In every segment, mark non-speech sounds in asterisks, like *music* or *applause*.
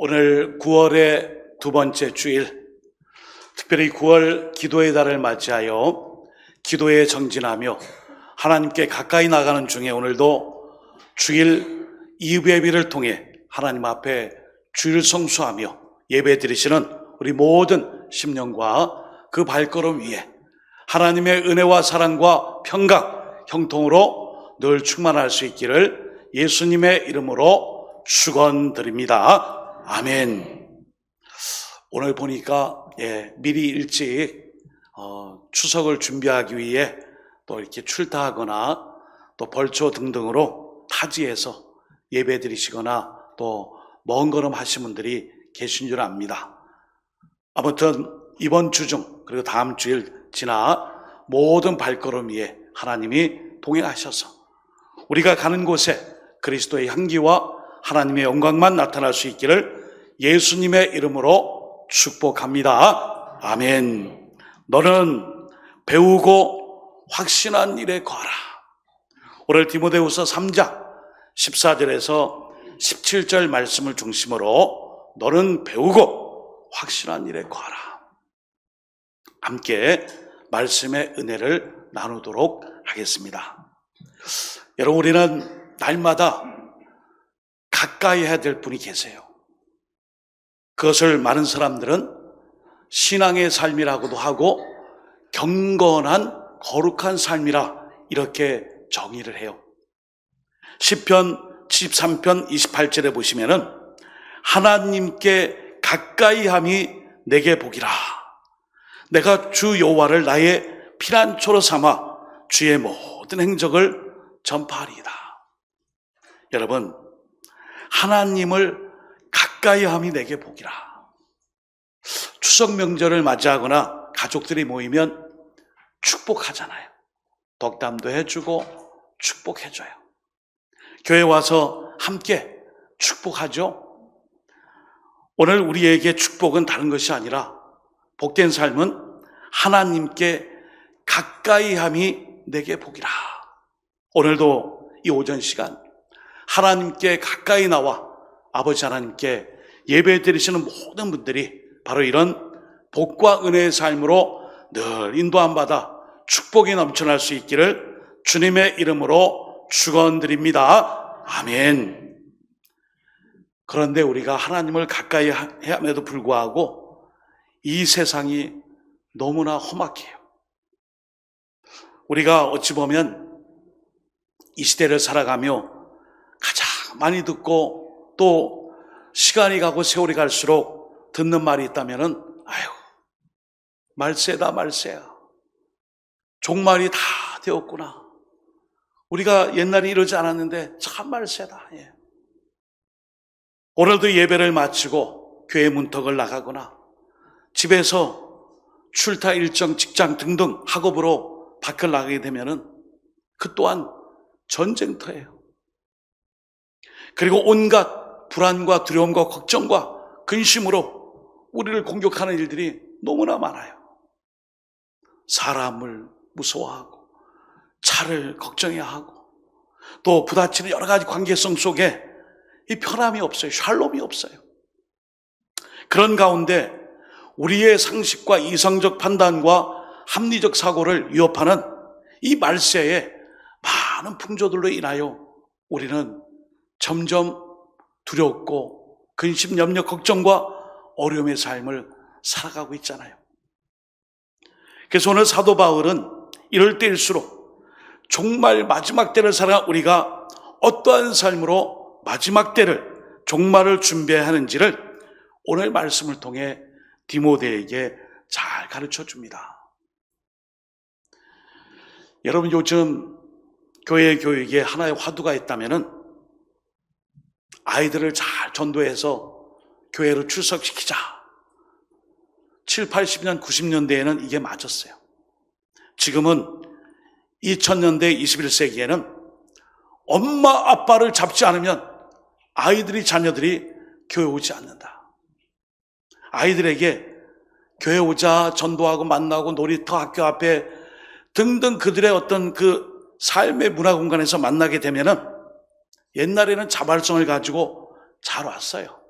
오늘 9월의 두 번째 주일, 특별히 9월 기도의 달을 맞이하여 기도에 정진하며 하나님께 가까이 나가는 중에 오늘도 주일 이예비를 통해 하나님 앞에 주일 성수하며 예배 드리시는 우리 모든 심령과 그 발걸음 위에 하나님의 은혜와 사랑과 평강, 형통으로 늘 충만할 수 있기를 예수님의 이름으로 축원드립니다. 아멘. 오늘 보니까 예, 미리 일찍 어, 추석을 준비하기 위해 또 이렇게 출타하거나 또 벌초 등등으로 타지에서 예배 드리시거나 또 먼 걸음 하신 분들이 계신 줄 압니다. 아무튼 이번 주 중 그리고 다음 주일 지나 모든 발걸음 위에 하나님이 동행하셔서 우리가 가는 곳에 그리스도의 향기와 하나님의 영광만 나타날 수 있기를 예수님의 이름으로 축복합니다. 아멘. 너는 배우고 확신한 일에 거하라. 오늘 디모데후서 3장 14절에서 17절 말씀을 중심으로 너는 배우고 확신한 일에 거하라. 함께 말씀의 은혜를 나누도록 하겠습니다. 여러분, 우리는 날마다 가까이 해야 될 분이 계세요. 그것을 많은 사람들은 신앙의 삶이라고도 하고 경건한 거룩한 삶이라 이렇게 정의를 해요. 10편 73편 28절에 보시면은 하나님께 가까이 함이 내게 복이라. 내가 주 여호와를 나의 피난초로 삼아 주의 모든 행적을 전파하리이다. 여러분, 하나님을 가까이 함이 내게 복이라. 추석 명절을 맞이하거나 가족들이 모이면 축복하잖아요. 덕담도 해주고 축복해줘요. 교회 와서 함께 축복하죠. 오늘 우리에게 축복은 다른 것이 아니라 복된 삶은 하나님께 가까이 함이 내게 복이라. 오늘도 이 오전 시간 하나님께 가까이 나와 아버지 하나님께 예배 드리시는 모든 분들이 바로 이런 복과 은혜의 삶으로 늘 인도함 받아 축복이 넘쳐날 수 있기를 주님의 이름으로 축원드립니다. 아멘. 그런데 우리가 하나님을 가까이 함에도 불구하고 이 세상이 너무나 험악해요. 우리가 어찌 보면 이 시대를 살아가며 가장 많이 듣고 또 시간이 가고 세월이 갈수록 듣는 말이 있다면은 아유 말세다 말세야 종말이 다 되었구나 우리가 옛날에 이러지 않았는데 참 말세다 예. 오늘도 예배를 마치고 교회 문턱을 나가거나 집에서 출타 일정 직장 등등 학업으로 밖을 나가게 되면은 그 또한 전쟁터예요. 그리고 온갖 불안과 두려움과 걱정과 근심으로 우리를 공격하는 일들이 너무나 많아요. 사람을 무서워하고 차를 걱정해야 하고 또 부딪히는 여러 가지 관계성 속에 이 편함이 없어요. 샬롬이 없어요. 그런 가운데 우리의 상식과 이성적 판단과 합리적 사고를 위협하는 이 말세에 많은 풍조들로 인하여 우리는 점점 두렵고 근심, 염려, 걱정과 어려움의 삶을 살아가고 있잖아요. 그래서 오늘 사도 바울은 이럴 때일수록 종말 마지막 때를 살아 우리가 어떠한 삶으로 마지막 때를 종말을 준비해야 하는지를 오늘 말씀을 통해 디모데에게 잘 가르쳐 줍니다. 여러분 요즘 교회 교육에 하나의 화두가 있다면은 아이들을 잘 전도해서 교회로 출석시키자. 7, 80년, 90년대에는 이게 맞았어요. 지금은 2000년대 21세기에는 엄마 아빠를 잡지 않으면 아이들이 자녀들이 교회 오지 않는다. 아이들에게 교회 오자 전도하고 만나고 놀이터 학교 앞에 등등 그들의 어떤 그 삶의 문화 공간에서 만나게 되면은 옛날에는 자발성을 가지고 잘 왔어요.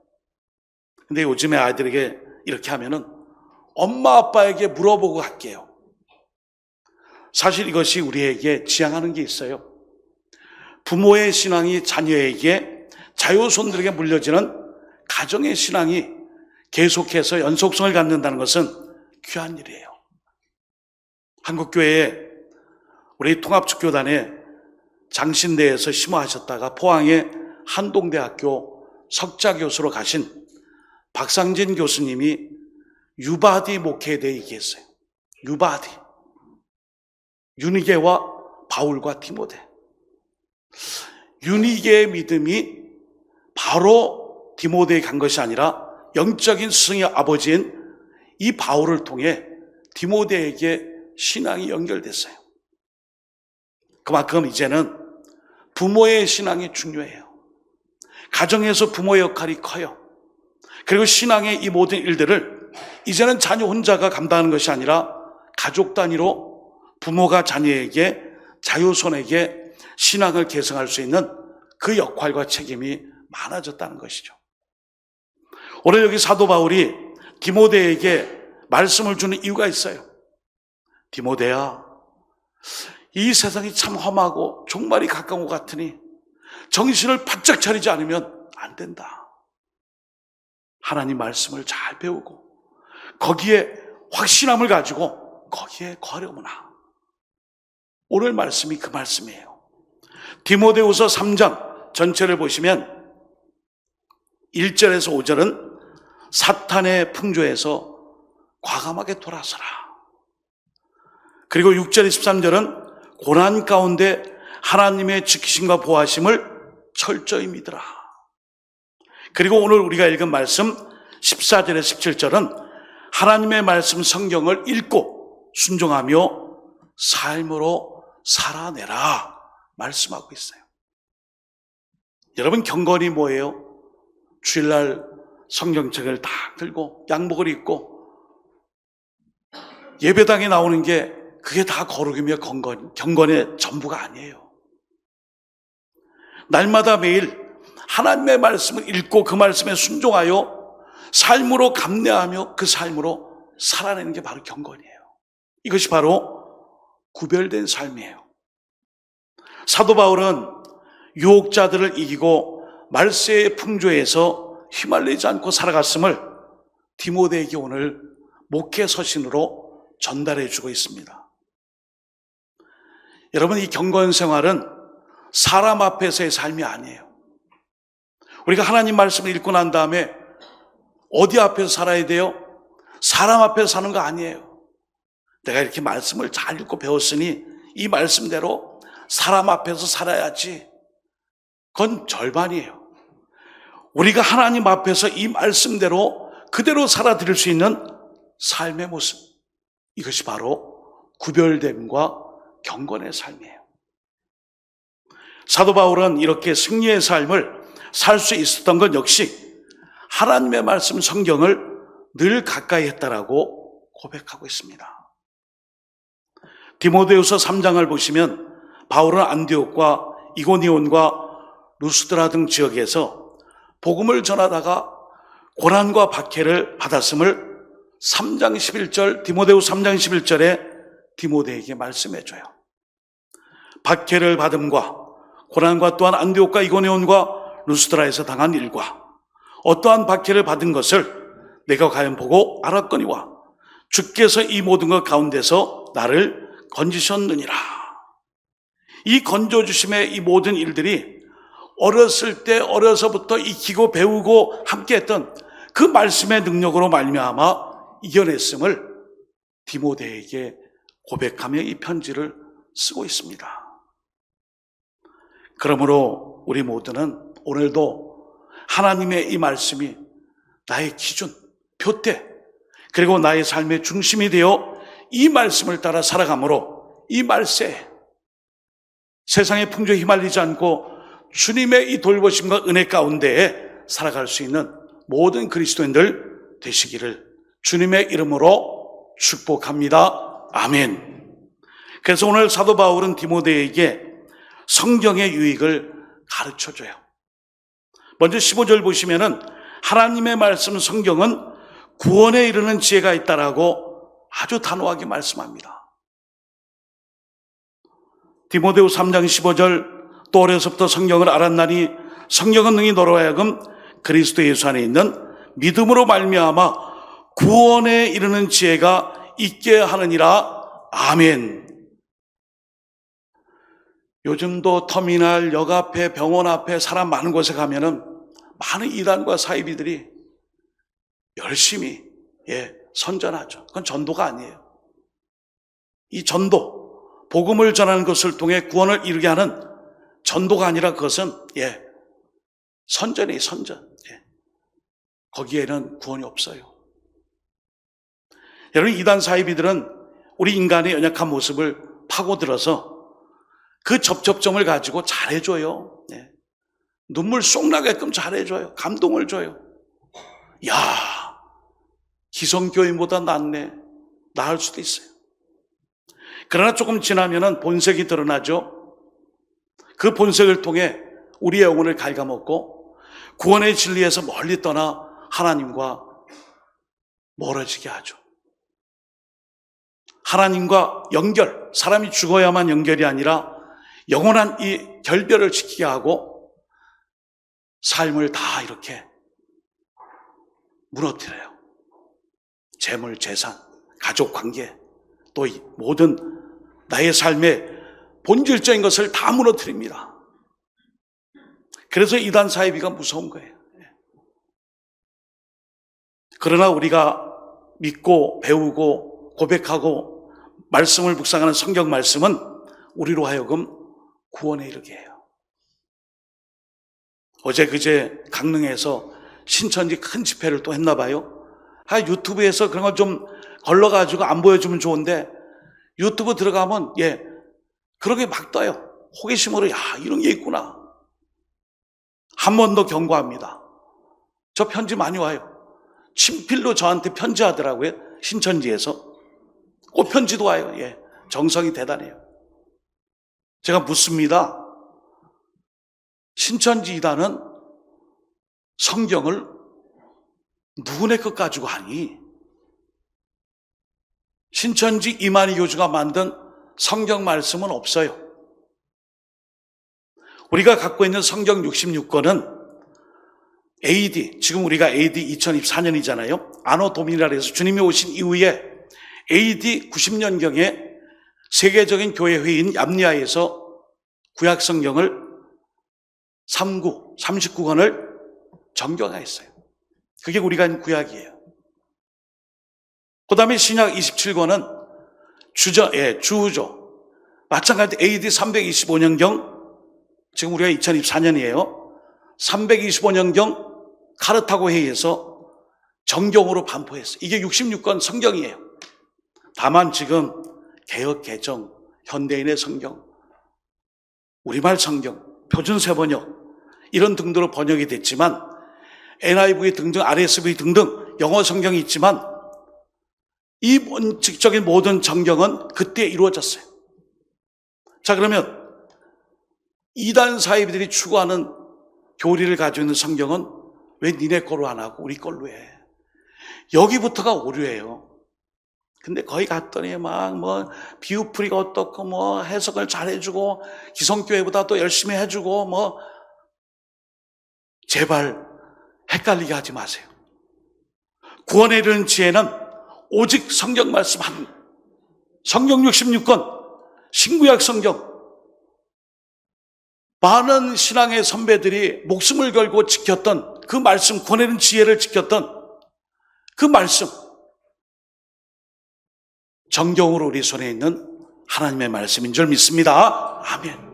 근데 요즘에 아이들에게 이렇게 하면은 엄마 아빠에게 물어보고 갈게요. 사실 이것이 우리에게 지향하는 게 있어요. 부모의 신앙이 자녀에게 자유손들에게 물려지는 가정의 신앙이 계속해서 연속성을 갖는다는 것은 귀한 일이에요. 한국교회에 우리 통합축교단에 장신대에서 심호하셨다가 포항의 한동대학교 석자교수로 가신 박상진 교수님이 유바디 목회에 대해 얘기했어요. 유바디. 유니게와 바울과 디모데. 유니게의 믿음이 바로 디모데에 간 것이 아니라 영적인 스승의 아버지인 이 바울을 통해 디모데에게 신앙이 연결됐어요. 그만큼 이제는 부모의 신앙이 중요해요. 가정에서 부모의 역할이 커요. 그리고 신앙의 이 모든 일들을 이제는 자녀 혼자가 감당하는 것이 아니라 가족 단위로 부모가 자녀에게 자유손에게 신앙을 계승할 수 있는 그 역할과 책임이 많아졌다는 것이죠. 오늘 여기 사도 바울이 디모데에게 말씀을 주는 이유가 있어요. 디모데야, 이 세상이 참 험하고 종말이 가까운 것 같으니 정신을 바짝 차리지 않으면 안 된다. 하나님 말씀을 잘 배우고 거기에 확신함을 가지고 거기에 거려무나. 오늘 말씀이 그 말씀이에요. 디모데후서 3장 전체를 보시면 1절에서 5절은 사탄의 풍조에서 과감하게 돌아서라. 그리고 6절 23절은 고난 가운데 하나님의 지키심과 보하심을 철저히 믿으라. 그리고 오늘 우리가 읽은 말씀 14절에 17절은 하나님의 말씀 성경을 읽고 순종하며 삶으로 살아내라 말씀하고 있어요. 여러분 경건이 뭐예요? 주일날 성경책을 딱 들고 양복을 입고 예배당에 나오는 게 그게 다 거룩이며 경건, 경건의 전부가 아니에요. 날마다 매일 하나님의 말씀을 읽고 그 말씀에 순종하여 삶으로 감내하며 그 삶으로 살아내는 게 바로 경건이에요. 이것이 바로 구별된 삶이에요. 사도 바울은 유혹자들을 이기고 말세의 풍조에서 휘말리지 않고 살아갔음을 디모데에게 오늘 목회 서신으로 전달해 주고 있습니다. 여러분, 이 경건 생활은 사람 앞에서의 삶이 아니에요. 우리가 하나님 말씀을 읽고 난 다음에 어디 앞에서 살아야 돼요? 사람 앞에서 사는 거 아니에요. 내가 이렇게 말씀을 잘 읽고 배웠으니 이 말씀대로 사람 앞에서 살아야지. 그건 절반이에요. 우리가 하나님 앞에서 이 말씀대로 그대로 살아드릴 수 있는 삶의 모습. 이것이 바로 구별됨과 경건의 삶이에요. 사도 바울은 이렇게 승리의 삶을 살 수 있었던 것 역시 하나님의 말씀 성경을 늘 가까이 했다라고 고백하고 있습니다. 디모데후서 3장을 보시면 바울은 안디옥과 이고니온과 루스드라 등 지역에서 복음을 전하다가 고난과 박해를 받았음을 3장 11절 디모데후 3장 11절에 디모데에게 말씀해 줘요. 박해를 받음과 고난과 또한 안디옥과 이고니온과 루스드라에서 당한 일과 어떠한 박해를 받은 것을 내가 과연 보고 알았거니와 주께서 이 모든 것 가운데서 나를 건지셨느니라. 이 건져주심의 이 모든 일들이 어렸을 때 어려서부터 익히고 배우고 함께했던 그 말씀의 능력으로 말미암아 이겨냈음을 디모데에게 고백하며 이 편지를 쓰고 있습니다. 그러므로 우리 모두는 오늘도 하나님의 이 말씀이 나의 기준, 표대, 그리고 나의 삶의 중심이 되어 이 말씀을 따라 살아가므로 이 말세, 세상의 풍조에 휘말리지 않고 주님의 이 돌보심과 은혜 가운데에 살아갈 수 있는 모든 그리스도인들 되시기를 주님의 이름으로 축복합니다. 아멘. 그래서 오늘 사도 바울은 디모데에게 성경의 유익을 가르쳐 줘요. 먼저 15절 보시면은 하나님의 말씀 성경은 구원에 이르는 지혜가 있다라고 아주 단호하게 말씀합니다. 디모데후 3장 15절 또 어려서부터 성경을 알았나니 성경은 능히 너로 하여금 그리스도 예수 안에 있는 믿음으로 말미암아 구원에 이르는 지혜가 있게 하느니라 아멘. 요즘도 터미널, 역 앞에, 병원 앞에 사람 많은 곳에 가면은 많은 이단과 사이비들이 열심히 예, 선전하죠. 그건 전도가 아니에요. 이 전도, 복음을 전하는 것을 통해 구원을 이루게 하는 전도가 아니라 그것은 예, 선전이 선전. 예. 거기에는 구원이 없어요. 여러분 이단 사이비들은 우리 인간의 연약한 모습을 파고들어서 그 접촉점을 가지고 잘해줘요. 예. 눈물 쏙 나게끔 잘해줘요. 감동을 줘요. 야, 기성교인보다 낫네. 나을 수도 있어요. 그러나 조금 지나면은 본색이 드러나죠. 그 본색을 통해 우리의 영혼을 갉아먹고 구원의 진리에서 멀리 떠나 하나님과 멀어지게 하죠. 하나님과 연결, 사람이 죽어야만 연결이 아니라 영원한 이 결별을 지키게 하고 삶을 다 이렇게 무너뜨려요. 재물, 재산, 가족 관계, 또이 모든 나의 삶의 본질적인 것을 다 무너뜨립니다. 그래서 이단 사이비가 무서운 거예요. 그러나 우리가 믿고 배우고 고백하고 말씀을 묵상하는 성경 말씀은 우리로 하여금 구원에 이르게 해요. 어제 그제 강릉에서 신천지 큰 집회를 또 했나 봐요. 아, 유튜브에서 그런 걸 좀 걸러가지고 안 보여주면 좋은데 유튜브 들어가면 예 그런 게 막 떠요. 호기심으로 야 이런 게 있구나. 한 번 더 경고합니다. 저 편지 많이 와요. 친필로 저한테 편지하더라고요. 신천지에서. 꽃편지도 와요. 예. 정성이 대단해요. 제가 묻습니다. 신천지 이단은 성경을 누구네 것 가지고 하니? 신천지 이만희 교주가 만든 성경 말씀은 없어요. 우리가 갖고 있는 성경 66권은 AD, 지금 우리가 AD 2024년이잖아요. 아노 도미니라 해서 주님이 오신 이후에 AD 90년경에 세계적인 교회 회의인 얌니아에서 구약 성경을 39, 39권을 정경화했어요. 그게 우리가 구약이에요. 그 다음에 신약 27권은 주저, 예, 주우조. 마찬가지 AD 325년경, 지금 우리가 2024년이에요. 325년경 카르타고 회의에서 정경으로 반포했어요. 이게 66권 성경이에요. 다만 지금 개혁 개정, 현대인의 성경, 우리말 성경, 표준 세번역 이런 등등으로 번역이 됐지만 NIV 등등, RSV 등등 영어 성경이 있지만 이 원칙적인 모든 정경은 그때 이루어졌어요. 자 그러면 이단 사이비들이 추구하는 교리를 가지고 있는 성경은 왜 니네 거로 안 하고 우리 걸로 해? 여기부터가 오류예요. 근데 거기 갔더니 막 뭐 비유풀이가 어떻고 뭐 해석을 잘 해주고 기성교회보다 또 열심히 해주고 뭐 제발 헷갈리게 하지 마세요. 구원에 이르는 지혜는 오직 성경 말씀 한 성경 66권 신구약 성경 많은 신앙의 선배들이 목숨을 걸고 지켰던 그 말씀 이르는 지혜를 지켰던 그 말씀 정경으로 우리 손에 있는 하나님의 말씀인 줄 믿습니다. 아멘.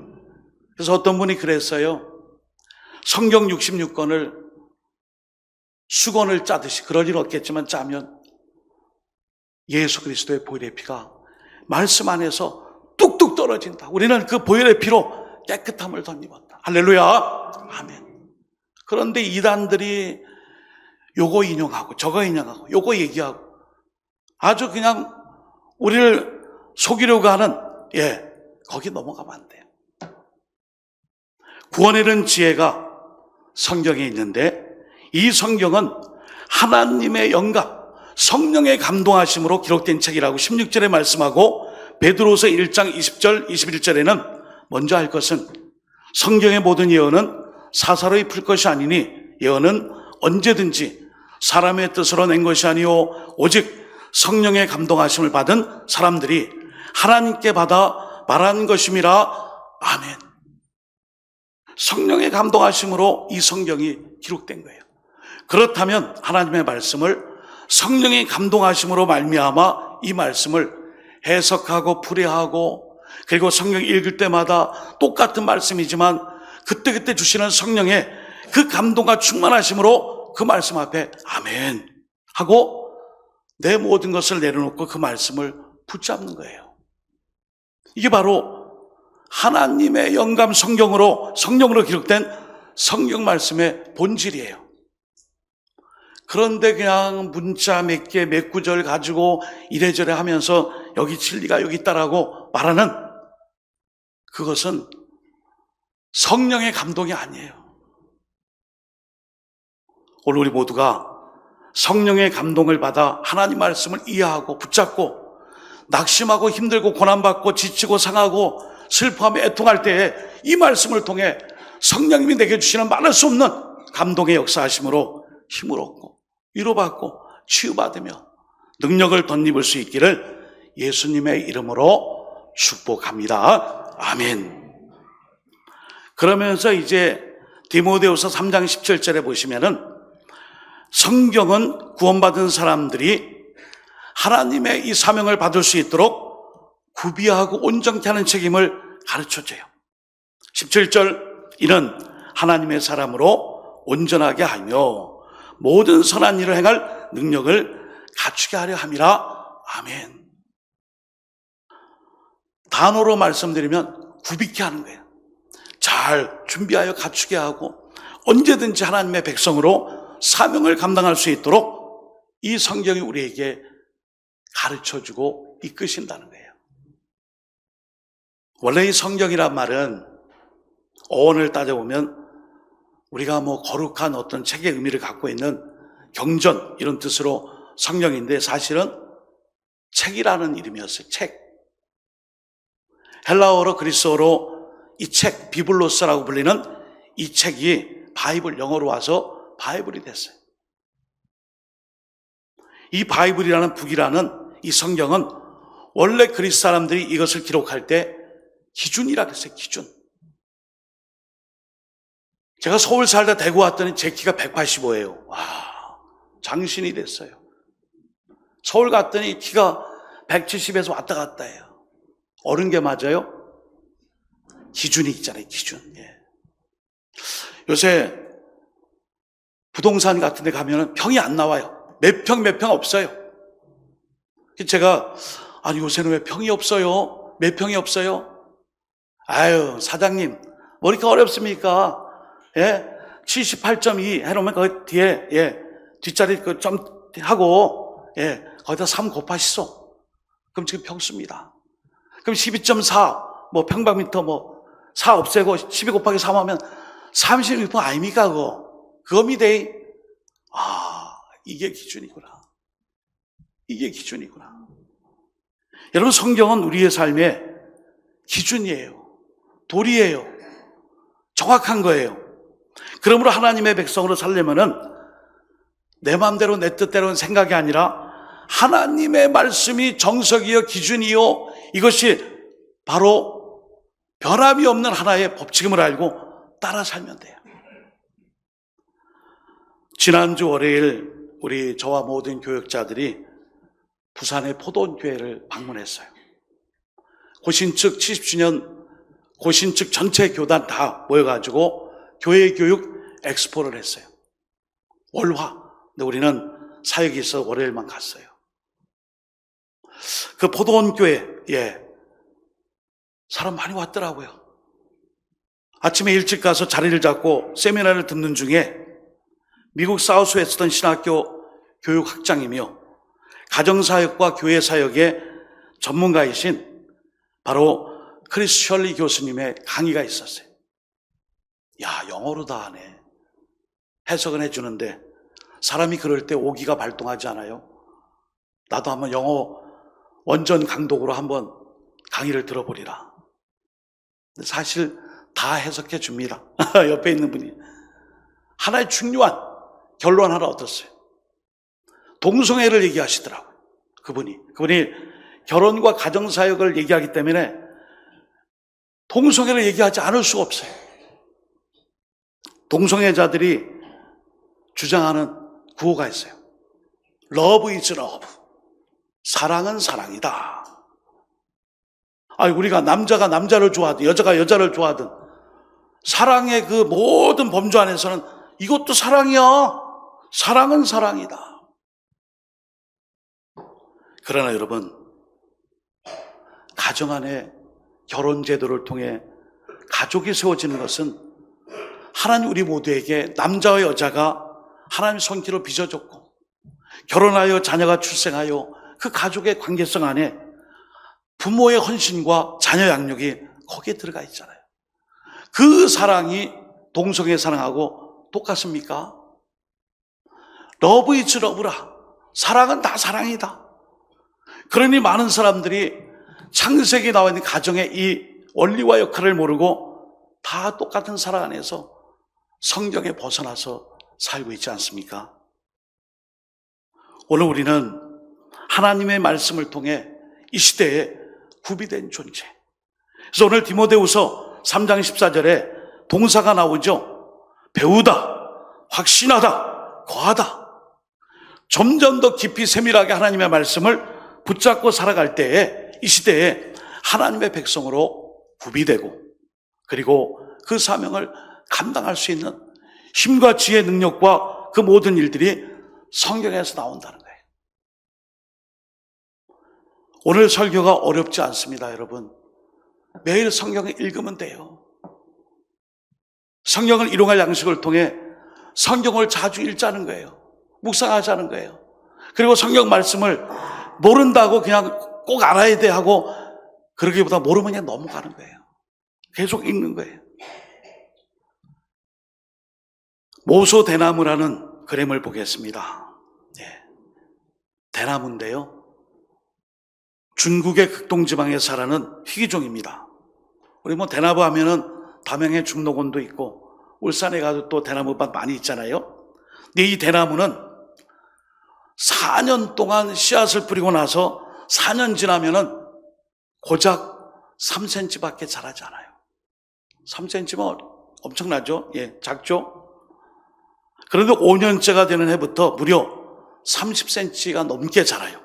그래서 어떤 분이 그랬어요. 성경 66권을 수건을 짜듯이 그럴 일 없겠지만 짜면 예수 그리스도의 보혈의 피가 말씀 안에서 뚝뚝 떨어진다. 우리는 그 보혈의 피로 깨끗함을 덧입었다. 할렐루야. 아멘. 그런데 이단들이 요거 인용하고 저거 인용하고 요거 얘기하고 아주 그냥 우리를 속이려고 하는 예 거기 넘어가면 안 돼요. 구원에 이른 지혜가 성경에 있는데 이 성경은 하나님의 영감, 성령의 감동하심으로 기록된 책이라고 16절에 말씀하고 베드로서 1장 20절, 21절에는 먼저 할 것은 성경의 모든 예언은 사사로이 풀 것이 아니니 예언은 언제든지 사람의 뜻으로 낸 것이 아니요 오직 성령의 감동하심을 받은 사람들이 하나님께 받아 말한 것임이라 아멘. 성령의 감동하심으로 이 성경이 기록된 거예요. 그렇다면 하나님의 말씀을 성령의 감동하심으로 말미암아 이 말씀을 해석하고 풀이하고 그리고 성경 읽을 때마다 똑같은 말씀이지만 그때그때 주시는 성령의 그 감동과 충만하심으로 그 말씀 앞에 아멘 하고 내 모든 것을 내려놓고 그 말씀을 붙잡는 거예요. 이게 바로 하나님의 영감 성경으로 성령으로 기록된 성경 말씀의 본질이에요. 그런데 그냥 문자 몇 개, 몇 구절 가지고 이래저래 하면서 여기 진리가 여기 있다라고 말하는 그것은 성령의 감동이 아니에요. 오늘 우리 모두가 성령의 감동을 받아 하나님 말씀을 이해하고 붙잡고 낙심하고 힘들고 고난받고 지치고 상하고 슬퍼하며 애통할 때에 이 말씀을 통해 성령님이 내게 주시는 말할 수 없는 감동의 역사하심으로 힘을 얻고 위로받고 치유받으며 능력을 덧입을 수 있기를 예수님의 이름으로 축복합니다. 아멘. 그러면서 이제 디모데후서 3장 17절에 보시면은 성경은 구원받은 사람들이 하나님의 이 사명을 받을 수 있도록 구비하고 온전케 하는 책임을 가르쳐줘요. 17절 이는 하나님의 사람으로 온전하게 하며 모든 선한 일을 행할 능력을 갖추게 하려 함이라. 아멘. 단어로 말씀드리면 구비케 하는 거예요. 잘 준비하여 갖추게 하고 언제든지 하나님의 백성으로 사명을 감당할 수 있도록 이 성경이 우리에게 가르쳐 주고 이끄신다는 거예요. 원래 이 성경이란 말은 어원을 따져보면 우리가 뭐 거룩한 어떤 책의 의미를 갖고 있는 경전 이런 뜻으로 성경인데 사실은 책이라는 이름이었어요. 책. 헬라어로 그리스어로 이 책 비블로스라고 불리는 이 책이 바이블 영어로 와서 바이블이 됐어요. 이 바이블이라는 북이라는 이 성경은 원래 그리스 사람들이 이것을 기록할 때 기준이라 그랬어요. 기준. 제가 서울 살다 대구 왔더니 제 키가 185예요. 와, 장신이 됐어요. 서울 갔더니 키가 170에서 왔다 갔다 해요. 어른 게 맞아요? 기준이 있잖아요, 기준. 예. 요새 부동산 같은 데 가면은 평이 안 나와요. 몇 평, 몇 평 없어요. 제가, 아니, 요새는 왜 평이 없어요? 몇 평이 없어요? 아유, 사장님, 뭐 이렇게 어렵습니까? 예? 78.2 해놓으면 그 뒤에, 예, 뒷자리 그좀 하고, 예, 거기다 3 곱하시소. 그럼 지금 평수입니다. 그럼 12.4, 뭐 평방미터 뭐, 4 없애고 12 곱하기 3 하면 36평 아닙니까, 그거? 그겁니다. 아, 이게 기준이구나. 이게 기준이구나. 여러분, 성경은 우리의 삶의 기준이에요. 도리예요. 정확한 거예요. 그러므로 하나님의 백성으로 살려면은 내 마음대로 내 뜻대로는 생각이 아니라 하나님의 말씀이 정석이요 기준이요 이것이 바로 변함이 없는 하나의 법칙임을 알고 따라 살면 돼요. 지난주 월요일 우리 저와 모든 교역자들이 부산의 포돈교회를 방문했어요. 고신측 70주년 고신측 전체 교단 다 모여가지고 교회 교육 엑스포를 했어요. 월화. 근데 우리는 사역이 있어 월요일만 갔어요. 그 포도원 교회, 예. 사람 많이 왔더라고요. 아침에 일찍 가서 자리를 잡고 세미나를 듣는 중에 미국 사우스 웨스턴 신학교 교육학장이며 가정사역과 교회사역의 전문가이신 바로 크리스 셜리 교수님의 강의가 있었어요. 야, 영어로 다 하네. 해석은 해주는데 사람이 그럴 때 오기가 발동하지 않아요? 나도 한번 영어 원전 강독으로 한번 강의를 들어보리라. 사실 다 해석해 줍니다. *laughs* 옆에 있는 분이. 하나의 중요한 결론 하나 얻었어요. 동성애를 얘기하시더라고요. 그분이. 그분이 결혼과 가정사역을 얘기하기 때문에 동성애를 얘기하지 않을 수가 없어요. 동성애자들이 주장하는 구호가 있어요. Love is love. 사랑은 사랑이다. 아니, 우리가 남자가 남자를 좋아하든 여자가 여자를 좋아하든 사랑의 그 모든 범주 안에서는 이것도 사랑이야. 사랑은 사랑이다. 그러나 여러분, 가정 안에 결혼 제도를 통해 가족이 세워지는 것은 하나님 우리 모두에게 남자와 여자가 하나님 손길로 빚어줬고 결혼하여 자녀가 출생하여 그 가족의 관계성 안에 부모의 헌신과 자녀 양육이 거기에 들어가 있잖아요. 그 사랑이 동성애 사랑하고 똑같습니까? 러브 이즈 러브라. 사랑은 다 사랑이다. 그러니 많은 사람들이 창세기에 나와 있는 가정의 이 원리와 역할을 모르고 다 똑같은 사랑 안에서 성경에 벗어나서 살고 있지 않습니까? 오늘 우리는 하나님의 말씀을 통해 이 시대에 구비된 존재. 그래서 오늘 디모데후서 3장 14절에 동사가 나오죠. 배우다, 확신하다, 거하다. 점점 더 깊이 세밀하게 하나님의 말씀을 붙잡고 살아갈 때에 이 시대에 하나님의 백성으로 구비되고 그리고 그 사명을 감당할 수 있는 힘과 지혜, 능력과 그 모든 일들이 성경에서 나온다는 거예요. 오늘 설교가 어렵지 않습니다, 여러분. 매일 성경을 읽으면 돼요. 성경을 일용할 양식을 통해 성경을 자주 읽자는 거예요. 묵상하자는 거예요. 그리고 성경 말씀을 모른다고 그냥 꼭 알아야 돼 하고 그러기보다 모르면 그냥 넘어가는 거예요. 계속 읽는 거예요. 모소 대나무라는 그림을 보겠습니다. 네. 대나무인데요. 중국의 극동지방에 자라는 희귀종입니다. 우리 뭐 대나무 하면은 담양에 중록원도 있고 울산에 가도 또 대나무밭 많이 있잖아요. 근데 이 대나무는 4년 동안 씨앗을 뿌리고 나서 4년 지나면은 고작 3cm밖에 자라지 않아요. 3cm면 엄청나죠? 예, 작죠? 그런데 5년째가 되는 해부터 무려 30cm가 넘게 자라요.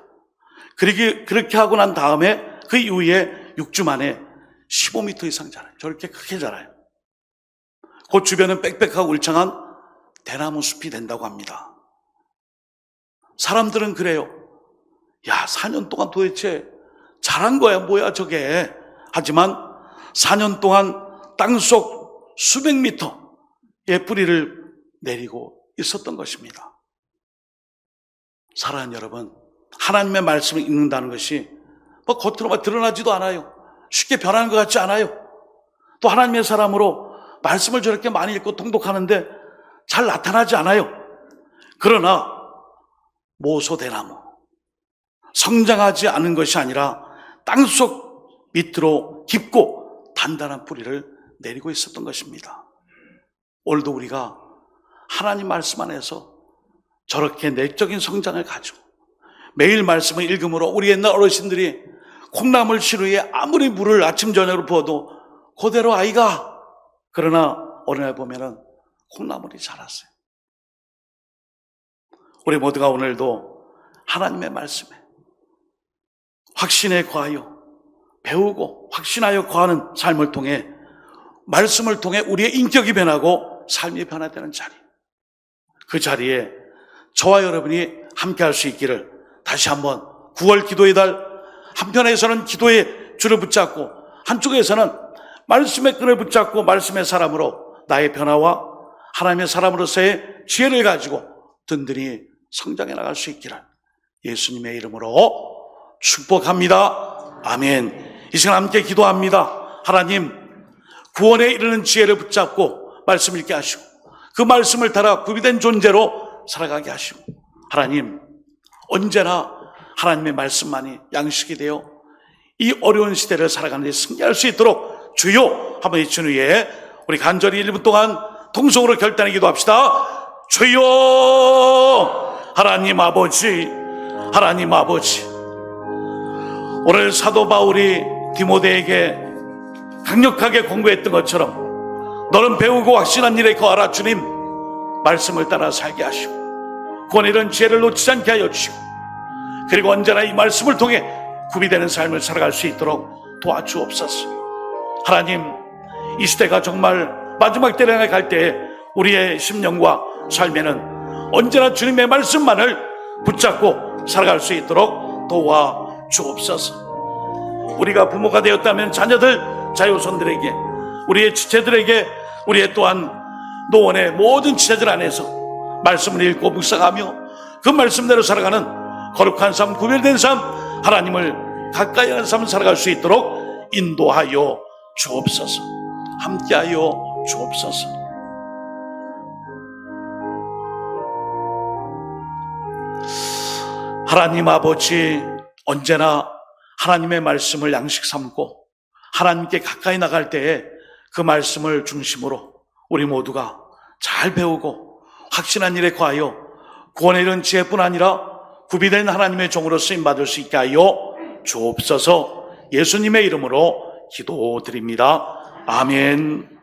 그렇게, 그렇게 하고 난 다음에 그 이후에 6주 만에 15m 이상 자라요. 저렇게 크게 자라요. 그 주변은 빽빽하고 울창한 대나무 숲이 된다고 합니다. 사람들은 그래요. 야, 4년 동안 도대체 자란 거야, 뭐야, 저게. 하지만 4년 동안 땅속 수백 미터의 뿌리를 내리고 있었던 것입니다. 사랑하는 여러분, 하나님의 말씀을 읽는다는 것이 뭐 겉으로만 드러나지도 않아요. 쉽게 변하는 것 같지 않아요. 또 하나님의 사람으로 말씀을 저렇게 많이 읽고 통독하는데 잘 나타나지 않아요. 그러나 모소대나무 성장하지 않은 것이 아니라 땅속 밑으로 깊고 단단한 뿌리를 내리고 있었던 것입니다. 오늘도 우리가 하나님 말씀 안에서 저렇게 내적인 성장을 가지고 매일 말씀을 읽음으로 우리 옛날 어르신들이 콩나물 시루에 아무리 물을 아침 저녁으로 부어도 그대로 아이가 그러나 어느 날 보면은 콩나물이 자랐어요. 우리 모두가 오늘도 하나님의 말씀에 확신에 거하여 배우고 확신하여 거하는 삶을 통해 말씀을 통해 우리의 인격이 변하고 삶이 변화되는 자리. 그 자리에 저와 여러분이 함께 할 수 있기를 다시 한번 9월 기도의 달 한편에서는 기도의 줄을 붙잡고 한쪽에서는 말씀의 끈을 붙잡고 말씀의 사람으로 나의 변화와 하나님의 사람으로서의 지혜를 가지고 든든히 성장해 나갈 수 있기를 예수님의 이름으로 축복합니다. 아멘. 이 시간 함께 기도합니다. 하나님, 구원에 이르는 지혜를 붙잡고 말씀 읽게 하시고 그 말씀을 따라 구비된 존재로 살아가게 하시고 하나님 언제나 하나님의 말씀만이 양식이 되어 이 어려운 시대를 살아가는 데 승리할 수 있도록 주요 한번 이춘 후에 우리 간절히 1분 동안 통성으로 결단해 기도합시다. 주여 하나님 아버지 하나님 아버지. 오늘 사도 바울이 디모데에게 강력하게 공부했던 것처럼 너는 배우고 확신한 일에 거하라 주님. 말씀을 따라 살게 하시고 권이런 지혜를 놓치지 않게 하여 주시고 그리고 언제나 이 말씀을 통해 구비되는 삶을 살아갈 수 있도록 도와주옵소서. 하나님 이 시대가 정말 마지막 때를 갈 때에 우리의 심령과 삶에는 언제나 주님의 말씀만을 붙잡고 살아갈 수 있도록 도와 주옵소서 우리가 부모가 되었다면 자녀들, 자유손들에게, 우리의 지체들에게, 우리의 또한 노원의 모든 지체들 안에서 말씀을 읽고 묵상하며 그 말씀대로 살아가는 거룩한 삶, 구별된 삶, 하나님을 가까이 하는 삶을 살아갈 수 있도록 인도하여 주옵소서. 함께하여 주옵소서. 하나님 아버지 언제나 하나님의 말씀을 양식 삼고 하나님께 가까이 나갈 때에 그 말씀을 중심으로 우리 모두가 잘 배우고 확신한 일에 거하여 구원에 이른 지혜뿐 아니라 구비된 하나님의 종으로 쓰임 받을 수 있게 하여 주옵소서 예수님의 이름으로 기도드립니다. 아멘.